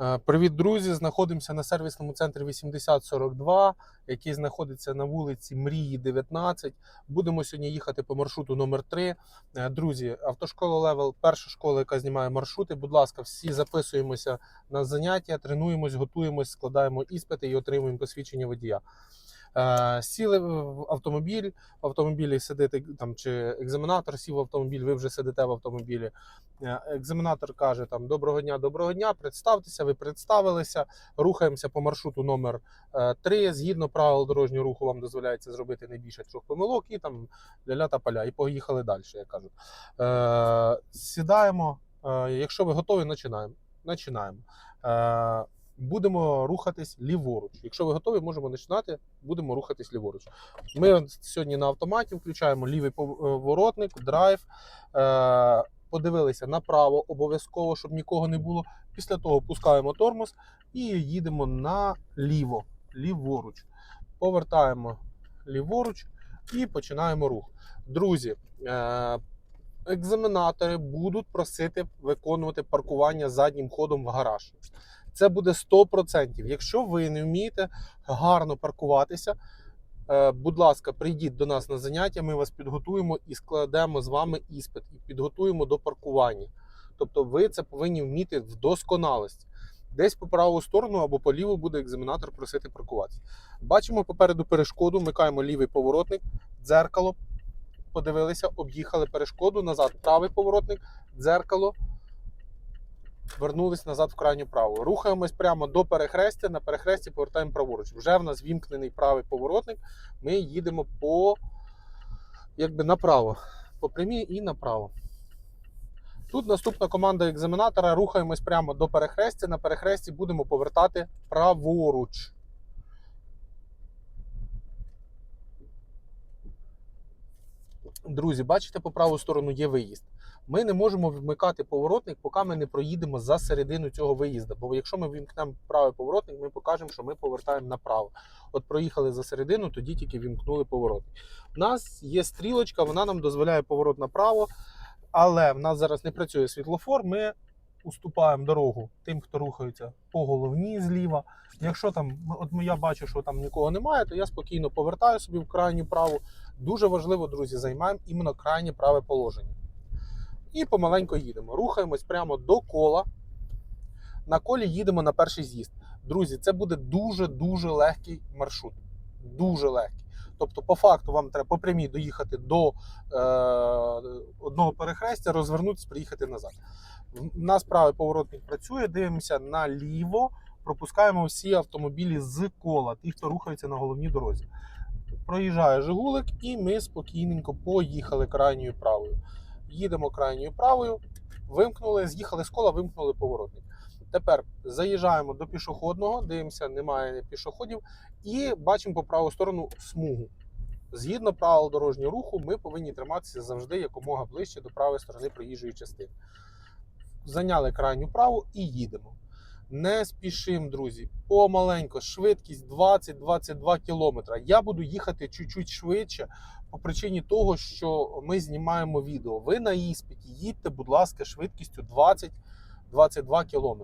Е, Привіт, друзі! Знаходимося на сервісному центрі 8042, який знаходиться на вулиці Мрії 19. Будемо сьогодні їхати по маршруту номер 3 Е, Друзі, автошкола Левел, перша школа, яка знімає маршрути. Будь ласка, всі записуємося на заняття, тренуємось, готуємось, складаємо іспити і отримуємо посвідчення водія. Е, Сіли в автомобіль, в автомобілі сидите там чи екзаменатор сів в автомобіль, ви вже сидите в автомобілі. Е, Екзаменатор каже там доброго дня, доброго дня. Представтеся, ви представилися. Рухаємося по маршруту номер 3. Згідно правил дорожнього руху, вам дозволяється зробити не більше трьох помилок і там ля-ля та поля. І поїхали далі. Я кажу. Е, сідаємо. Е, якщо ви готові, починаємо. Починаємо. Е, будемо рухатись ліворуч. Якщо ви готові, можемо починати. Будемо рухатись ліворуч. Ми сьогодні на автоматі включаємо лівий поворотник, драйв. Е, подивилися направо, обов'язково, щоб нікого не було. Після того пускаємо тормоз і їдемо наліво, ліворуч. Повертаємо ліворуч і починаємо рух. Друзі, е, екзаменатори будуть просити виконувати паркування заднім ходом в гараж. Це буде 100%. Якщо ви не вмієте гарно паркуватися, е, будь ласка, прийдіть до нас на заняття, ми вас підготуємо і складемо з вами іспит і підготуємо до паркування. Тобто ви це повинні вміти в досконалості. Десь по праву сторону або по ліву буде екзаменатор просити паркуватися. Бачимо попереду перешкоду, вмикаємо лівий поворотник, дзеркало. Подивилися, об'їхали перешкоду, назад правий поворотник, дзеркало. Вернулись назад в крайню праву. Рухаємось прямо до перехрестя. На перехресті повертаємо праворуч. Вже в нас вімкнений правий поворотник. Ми їдемо по якби направо. По прямій і направо. Тут наступна команда екзаменатора. Рухаємось прямо до перехрестя. На перехресті будемо повертати праворуч. Друзі, бачите, по праву сторону є виїзд. Ми не можемо вмикати поворотник, поки ми не проїдемо за середину цього виїзду. Бо якщо ми вімкнемо правий поворотник, ми покажемо, що ми повертаємо направо. От проїхали за середину, тоді тільки вімкнули поворотник. У нас є стрілочка, вона нам дозволяє поворот направо, але в нас зараз не працює світлофор. Ми уступаємо дорогу тим, хто рухається по головні зліва. Якщо там, от я бачу, що там нікого немає, то я спокійно повертаю собі в крайню праву. Дуже важливо, друзі, займаємо іменно крайнє праве положення. І помаленько їдемо. Рухаємось прямо до кола. На колі їдемо на перший з'їзд. Друзі, це буде дуже-дуже легкий маршрут. Дуже легкий. Тобто, по факту, вам треба по прямій доїхати до е, одного перехрестя, розвернутися, приїхати назад. У нас правий поворотник працює, дивимося наліво, пропускаємо всі автомобілі з кола, ті, хто рухається на головній дорозі. Проїжджає Жигулик, і ми спокійненько поїхали крайньою правою. Їдемо крайньою правою, вимкнули, з'їхали з кола, вимкнули поворотник. Тепер заїжджаємо до пішохідного, дивимося, немає пішоходів, і бачимо по праву сторону смугу. Згідно правил дорожнього руху, ми повинні триматися завжди якомога ближче до правої сторони проїжджої частини. Зайняли крайню праву і їдемо. Не спішимо, друзі. Помаленько, швидкість 20-22 км. Я буду їхати чуть-чуть швидше по причині того, що ми знімаємо відео. Ви на іспиті їдьте, будь ласка, швидкістю 20-22 км.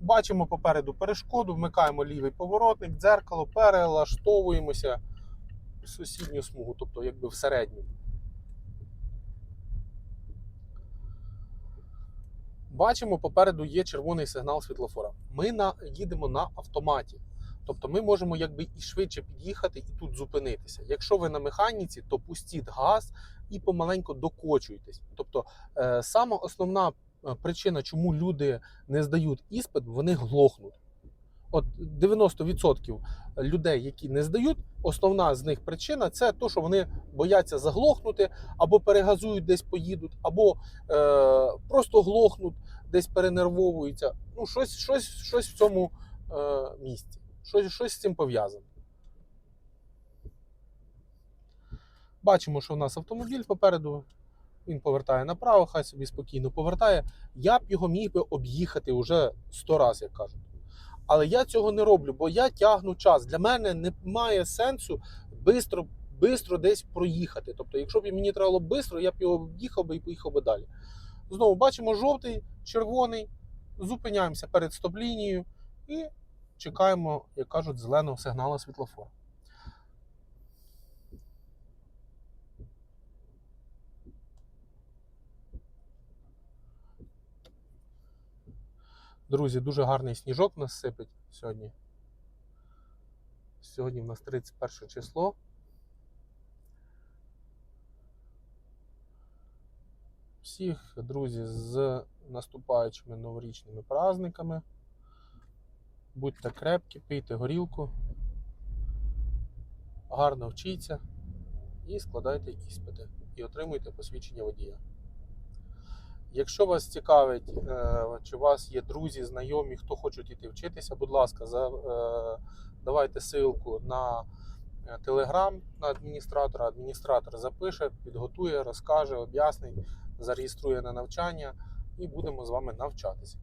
Бачимо попереду перешкоду, вмикаємо лівий поворотник, дзеркало, перелаштовуємося в сусідню смугу, тобто якби в середню. Бачимо, попереду є червоний сигнал світлофора. Ми на, їдемо на автоматі. Тобто ми можемо якби і швидше під'їхати і тут зупинитися. Якщо ви на механіці, то пустіть газ і помаленьку докочуйтесь. Тобто, е, сама основна е, причина, чому люди не здають іспит, вони глохнуть. От 90% людей, які не здають, основна з них причина це те, що вони бояться заглохнути, або перегазують, десь поїдуть, або е, просто глохнуть, десь перенервовуються. Ну, щось, щось, щось в цьому е, місці. Щось, щось з цим пов'язане. Бачимо, що у нас автомобіль попереду. Він повертає направо, хай собі спокійно повертає. Я б його міг би об'їхати вже 100 разів, як кажуть. Але я цього не роблю, бо я тягну час. Для мене немає сенсу бистро, бистро десь проїхати. Тобто, якщо б мені треба було бистро, я б його об'їхав би і поїхав би далі. Знову бачимо жовтий, червоний. зупиняємося перед стоп-лінією і чекаємо, як кажуть, зеленого сигналу світлофора. Друзі, дуже гарний сніжок нас сипить сьогодні. Сьогодні в нас 31 число. Всіх, друзі, з наступаючими новорічними праздниками. Будьте крепкі, пийте горілку, гарно вчіться і складайте іспити. І отримуйте посвідчення водія. Якщо вас цікавить, е, чи у вас є друзі, знайомі, хто хочуть іти вчитися, будь ласка, е, давайте ссылку на Telegram на адміністратора. Адміністратор запише, підготує, розкаже, об'яснить, зареєструє на навчання і будемо з вами навчатися.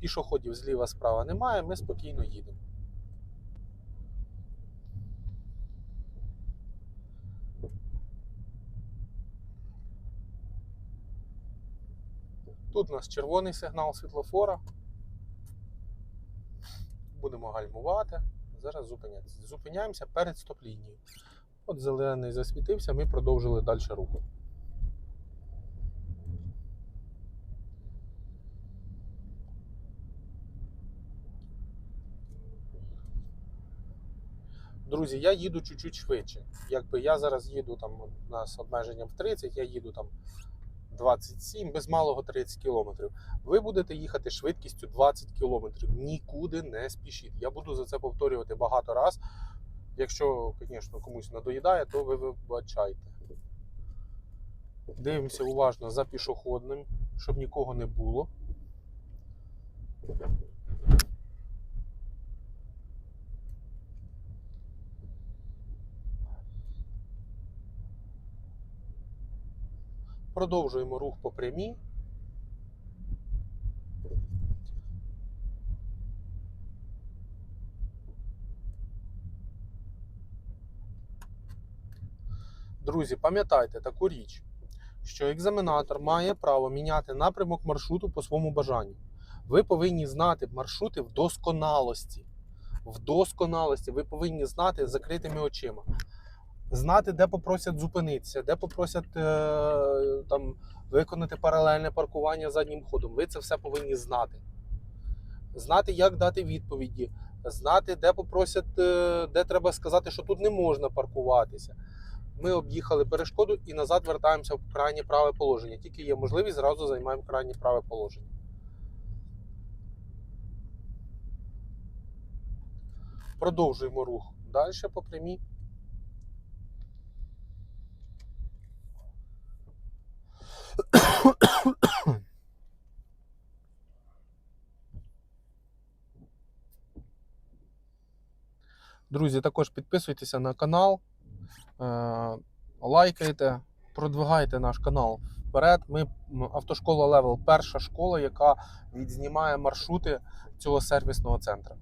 Пішоходів зліва справа немає, ми спокійно їдемо. Тут у нас червоний сигнал світлофора. Будемо гальмувати. Зараз. Зупиняємося перед стоп-лінією. От зелений засвітився, ми продовжили далі руху. Друзі, я їду чуть-чуть швидше. Якби я зараз їду там у нас обмеження в 30, я їду там 27, без малого 30 кілометрів. Ви будете їхати швидкістю 20 кілометрів. Нікуди не спішіть. Я буду за це повторювати багато раз. Якщо, звісно, комусь надоїдає, то ви вибачайте. Дивимося уважно за пішохідним, щоб нікого не було. Продовжуємо рух по прямій. Друзі, пам'ятайте таку річ, що екзаменатор має право міняти напрямок маршруту по своєму бажанню. Ви повинні знати маршрути в досконалості. В досконалості ви повинні знати закритими очима знати, де попросять зупинитися, де попросять е, там, виконати паралельне паркування заднім ходом. Ви це все повинні знати. Знати, як дати відповіді, знати, де попросять, е, де треба сказати, що тут не можна паркуватися. Ми об'їхали перешкоду і назад вертаємося в крайнє праве положення. Тільки є можливість, зразу займаємо крайнє праве положення. Продовжуємо рух далі по прямій. Друзі, також підписуйтеся на канал, е, лайкайте, продвигайте наш канал вперед. Ми автошкола Левел перша школа, яка відзнімає маршрути цього сервісного центру.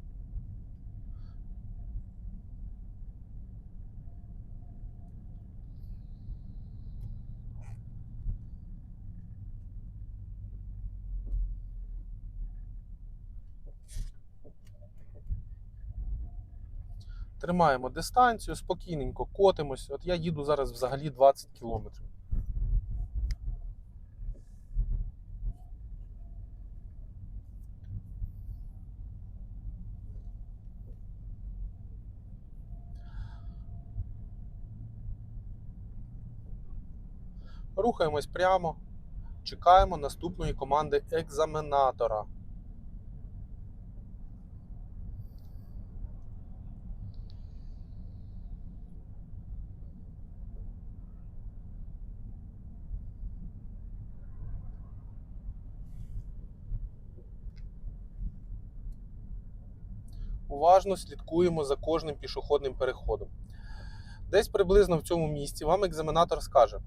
Тримаємо дистанцію, спокійненько котимось. От я їду зараз взагалі 20 кілометрів. Рухаємось прямо, чекаємо наступної команди екзаменатора. Уважно слідкуємо за кожним пішохідним переходом. Десь приблизно в цьому місці вам екзаменатор скаже: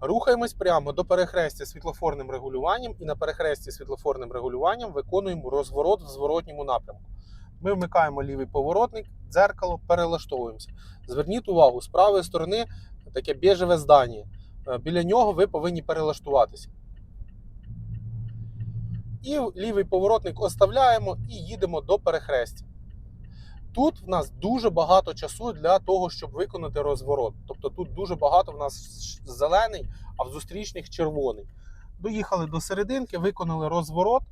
рухаємось прямо до перехрестя світлофорним регулюванням, і на перехресті світлофорним регулюванням виконуємо розворот в зворотньому напрямку. Ми вмикаємо лівий поворотник, дзеркало, перелаштовуємося. Зверніть увагу, з правої сторони таке біжеве здання. Е, Біля нього ви повинні перелаштуватися. І лівий поворотник оставляємо і їдемо до перехрестя. Тут в нас дуже багато часу для того, щоб виконати розворот. Тобто тут дуже багато в нас зелений, а в зустрічних червоний. Доїхали до серединки, виконали розворот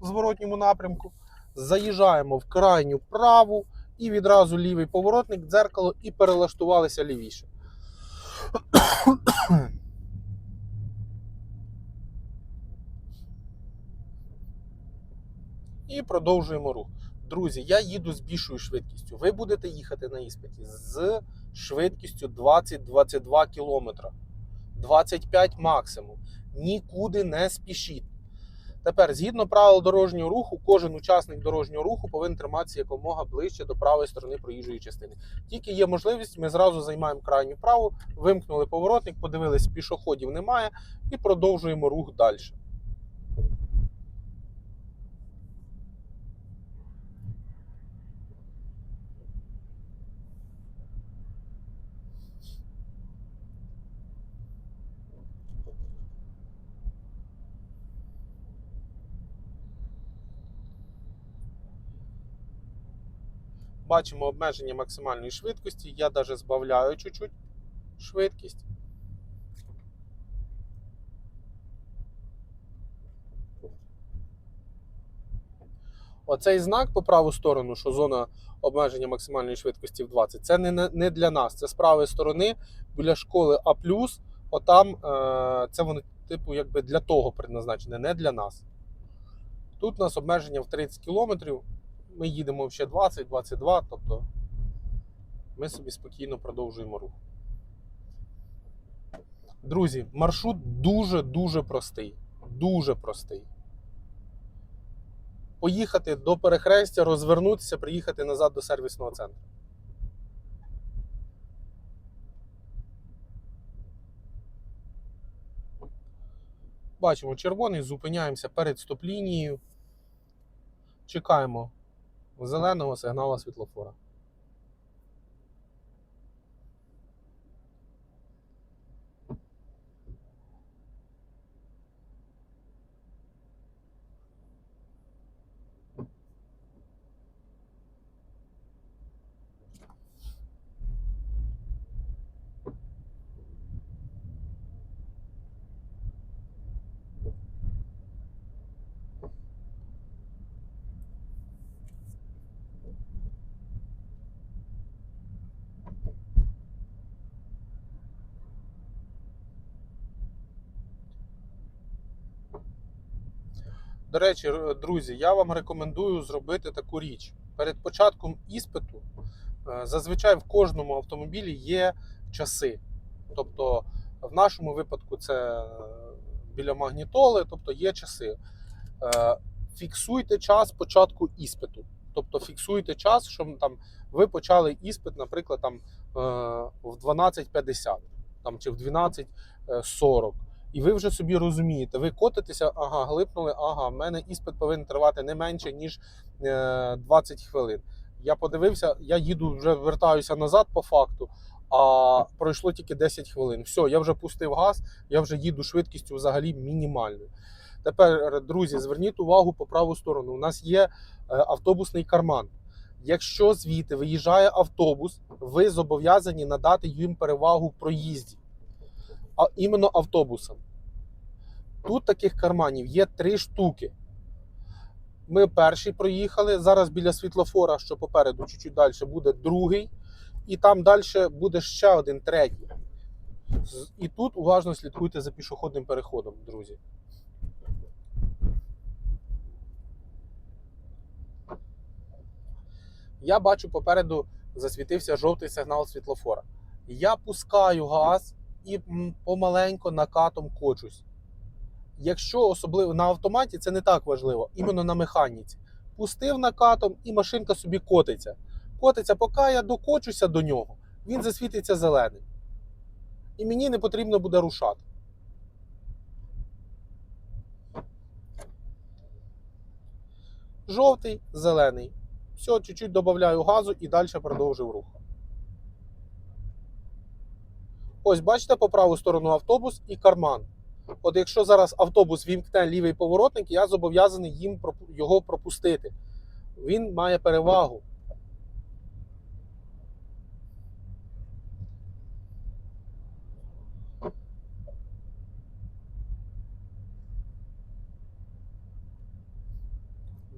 в зворотньому напрямку. Заїжджаємо в крайню праву і відразу лівий поворотник, дзеркало і перелаштувалися лівіше. І продовжуємо рух. Друзі, я їду з більшою швидкістю. Ви будете їхати на іспиті з швидкістю 20-22 км. 25 максимум. Нікуди не спішіть. Тепер, згідно правил дорожнього руху, кожен учасник дорожнього руху повинен триматися якомога ближче до правої сторони проїжджої частини. Тільки є можливість, ми зразу займаємо крайню праву, вимкнули поворотник, подивились, пішоходів немає і продовжуємо рух далі. Бачимо обмеження максимальної швидкості. Я навіть збавляю чуть-чуть швидкість. Оцей знак по праву сторону, що зона обмеження максимальної швидкості в 20, це не, не для нас. Це з правої сторони біля школи А. Отам е, це воно, типу, якби для того предназначене, не для нас. Тут у нас обмеження в 30 кілометрів. Ми їдемо ще 20-22, тобто ми собі спокійно продовжуємо рух. Друзі, маршрут дуже-дуже простий. Дуже простий. Поїхати до перехрестя, розвернутися, приїхати назад до сервісного центру. Бачимо червоний, зупиняємося перед стоп-лінією. Чекаємо зеленого сигнала світлофора. До речі, друзі, я вам рекомендую зробити таку річ. Перед початком іспиту е, зазвичай в кожному автомобілі є часи. Тобто, в нашому випадку це е, біля магнітоли, тобто є часи. Е, Фіксуйте час початку іспиту. Тобто фіксуйте час, що там ви почали іспит, наприклад, там, в 12.50 там, чи в 12.40. І ви вже собі розумієте, ви котитеся, ага, глипнули, ага, в мене іспит повинен тривати не менше, ніж е, 20 хвилин. Я подивився, я їду, вже вертаюся назад по факту, а пройшло тільки 10 хвилин. Все, я вже пустив газ, я вже їду швидкістю взагалі мінімальною. Тепер, друзі, зверніть увагу по праву сторону. У нас є е, автобусний карман. Якщо звідти виїжджає автобус, ви зобов'язані надати їм перевагу в проїзді, а іменно автобусам. Тут таких карманів є три штуки. Ми перший проїхали. Зараз біля світлофора, що попереду, чуть-чуть далі, буде другий. І там далі буде ще один третій. І тут уважно слідкуйте за пішохідним переходом, друзі. Я бачу попереду засвітився жовтий сигнал світлофора. Я пускаю газ і помаленько накатом кочусь. Якщо особливо на автоматі, це не так важливо, іменно на механіці. Пустив накатом і машинка собі котиться. Котиться, поки я докочуся до нього, він засвітиться зеленим. І мені не потрібно буде рушати. Жовтий, зелений. Все, чуть-чуть додаю газу і далі продовжив рух. Ось, бачите, по праву сторону автобус і карман. От якщо зараз автобус вімкне лівий поворотник, я зобов'язаний їм його пропустити. Він має перевагу.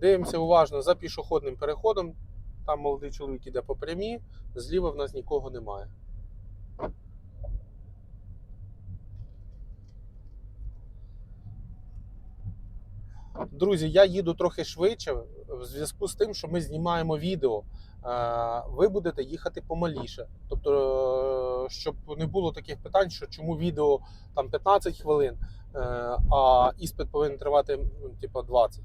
Дивимося уважно за пішохідним переходом. Там молодий чоловік іде по прямій, зліва в нас нікого немає. Друзі, я їду трохи швидше в зв'язку з тим, що ми знімаємо відео. Е, Ви будете їхати помаліше. Тобто, е, щоб не було таких питань, що чому відео там 15 хвилин, е, а іспит повинен тривати ну, типу 20.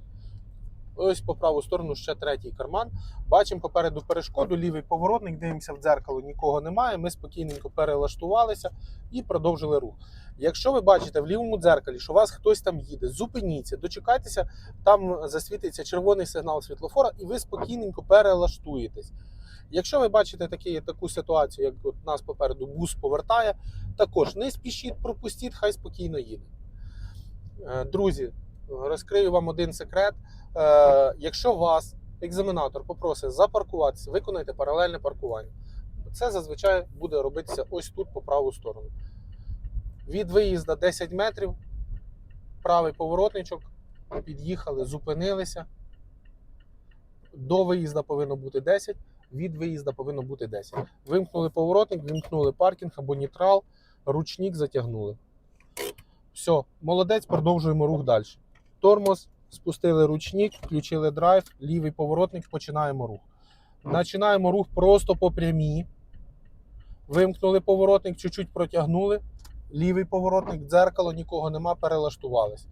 Ось по праву сторону ще третій карман. Бачимо попереду перешкоду, лівий поворотник, дивимося в дзеркало, нікого немає. Ми спокійненько перелаштувалися і продовжили рух. Якщо ви бачите в лівому дзеркалі, що у вас хтось там їде, зупиніться, дочекайтеся, там засвітиться червоний сигнал світлофора, і ви спокійненько перелаштуєтесь. Якщо ви бачите такі, таку ситуацію, як от нас попереду бус повертає, також не спішіть, пропустіть, хай спокійно їде. Е, Друзі, розкрию вам один секрет. Е, Якщо вас екзаменатор попросить запаркуватися, виконайте паралельне паркування. Це зазвичай буде робитися ось тут по праву сторону. Від виїзду 10 метрів, правий поворотничок, під'їхали, зупинилися. До виїзду повинно бути 10, від виїзду повинно бути 10. Вимкнули поворотник, вимкнули паркінг або нейтрал, ручник затягнули. Все, молодець, продовжуємо рух далі. Тормоз, спустили ручник, включили драйв, лівий поворотник, починаємо рух. Починаємо рух просто по прямій. Вимкнули поворотник, чуть-чуть протягнули. Лівий поворотник, дзеркало, нікого нема, перелаштувались.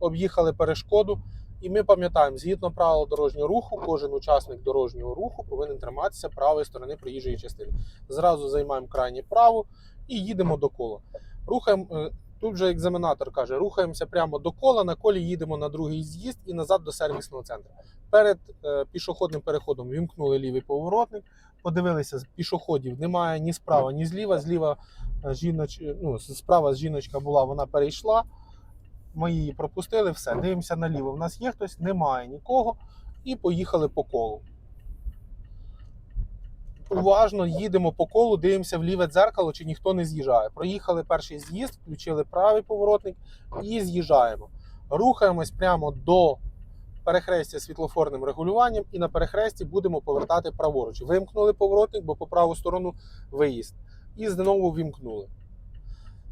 Об'їхали перешкоду. І ми пам'ятаємо, згідно правил дорожнього руху, кожен учасник дорожнього руху повинен триматися правої сторони проїжджої частини. Зразу займаємо крайнє право і їдемо до кола. Рухаємо, е, тут же екзаменатор каже, рухаємося прямо до кола, на колі їдемо на другий з'їзд і назад до сервісного центру. Перед е, пішохідним переходом вімкнули лівий поворотник, подивилися, пішоходів немає ні справа, ні зліва. Зліва е, жіноч, ну, справа жіночка була, вона перейшла. Ми її пропустили, все. Дивимося наліво. У нас є хтось, немає нікого. І поїхали по колу. Уважно їдемо по колу, дивимося в ліве дзеркало, чи ніхто не з'їжджає. Проїхали перший з'їзд, включили правий поворотник і з'їжджаємо. Рухаємось прямо до перехрестя світлофорним регулюванням, і на перехресті будемо повертати праворуч. Вимкнули поворотник, бо по праву сторону виїзд. І знову вімкнули.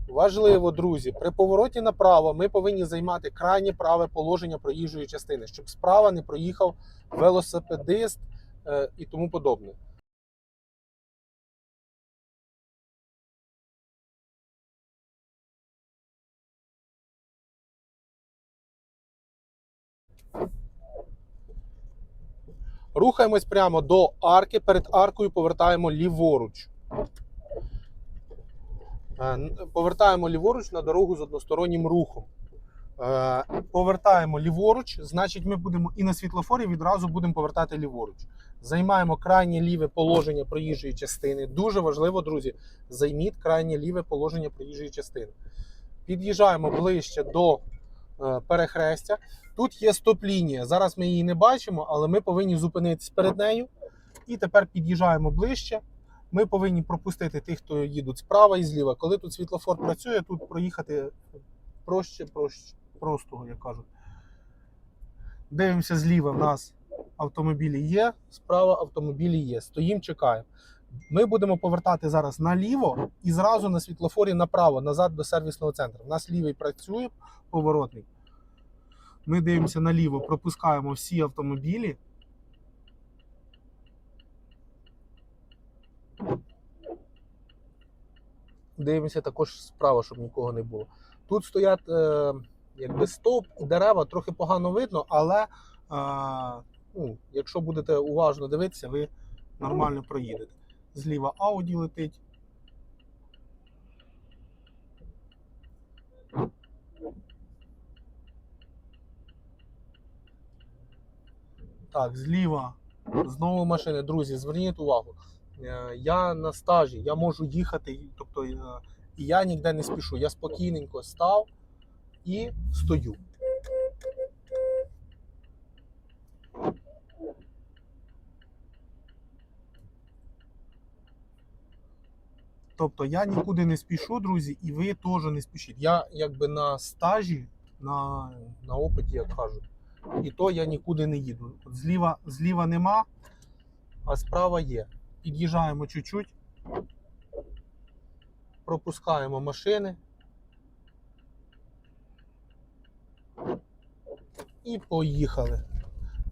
Важливо, друзі, при повороті направо ми повинні займати крайнє праве положення проїжджої частини, щоб справа не проїхав велосипедист е, і тому подобне. Рухаємось прямо до арки. Перед аркою повертаємо ліворуч. Е, Повертаємо ліворуч на дорогу з одностороннім рухом. Е, Повертаємо ліворуч, значить, ми будемо і на світлофорі відразу будемо повертати ліворуч. Займаємо крайнє ліве положення проїжджої частини. Дуже важливо, друзі, займіть крайнє ліве положення проїжджої частини. Під'їжджаємо ближче до е, перехрестя. Тут є стоп-лінія. Зараз ми її не бачимо, але ми повинні зупинитись перед нею. І тепер під'їжджаємо ближче. Ми повинні пропустити тих, хто їдуть справа і зліва. Коли тут світлофор працює, тут проїхати проще, проще простого, як кажуть. Дивимося зліва, в нас автомобілі є, справа автомобілі є. Стоїмо, чекаємо. Ми будемо повертати зараз наліво і зразу на світлофорі направо, назад до сервісного центру. У нас лівий працює поворотник. Ми дивимося наліво, пропускаємо всі автомобілі. Дивимося також справа, щоб нікого не було. Тут стоять е, якби стовп і дерева, трохи погано видно, але е, ну, якщо будете уважно дивитися, ви нормально проїдете. Зліва Ауді летить. Так, зліва знову машини. Друзі, зверніть увагу. Е, Я на стажі, я можу їхати, тобто е, і я ніде не спішу. Я спокійненько став, і стою. Тобто я нікуди не спішу, друзі, і ви теж не спішіть. Я якби на стажі, на, на опиті, як кажуть. І то я нікуди не їду. От зліва, зліва нема, а справа є. Під'їжджаємо чуть-чуть, пропускаємо машини. І поїхали.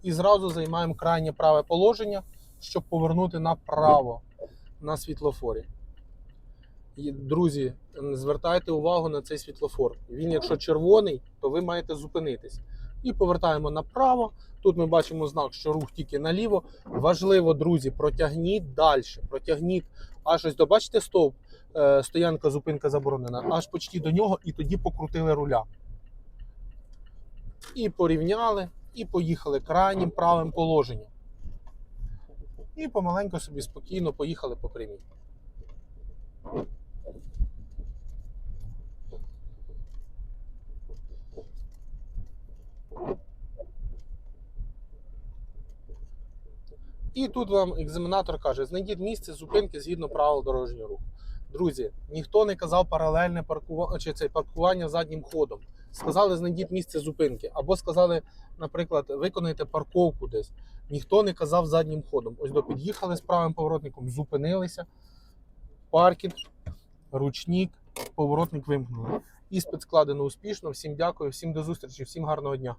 І зразу займаємо крайнє праве положення, щоб повернути направо на світлофорі. І, друзі, звертайте увагу на цей світлофор. Він, якщо червоний, то ви маєте зупинитись. І повертаємо направо. Тут ми бачимо знак, що рух тільки наліво. Важливо, друзі, протягніть далі. Протягніть аж ось до бачите стовп, е, стоянка, зупинка заборонена, аж почти до нього, і тоді покрутили руля. І порівняли, і поїхали крайнім правим положенням. І помаленьку собі спокійно поїхали по прямій. І тут вам екзаменатор каже: знайдіть місце зупинки згідно правил дорожнього руху. Друзі, ніхто не казав паралельне паркування чи це паркування заднім ходом. Сказали, знайдіть місце зупинки. Або сказали, наприклад, виконайте парковку десь. Ніхто не казав заднім ходом. Ось до під'їхали з правим поворотником, зупинилися. Паркінг, ручник, поворотник вимкнули. Іспит складено успішно. Всім дякую, всім до зустрічі, всім гарного дня.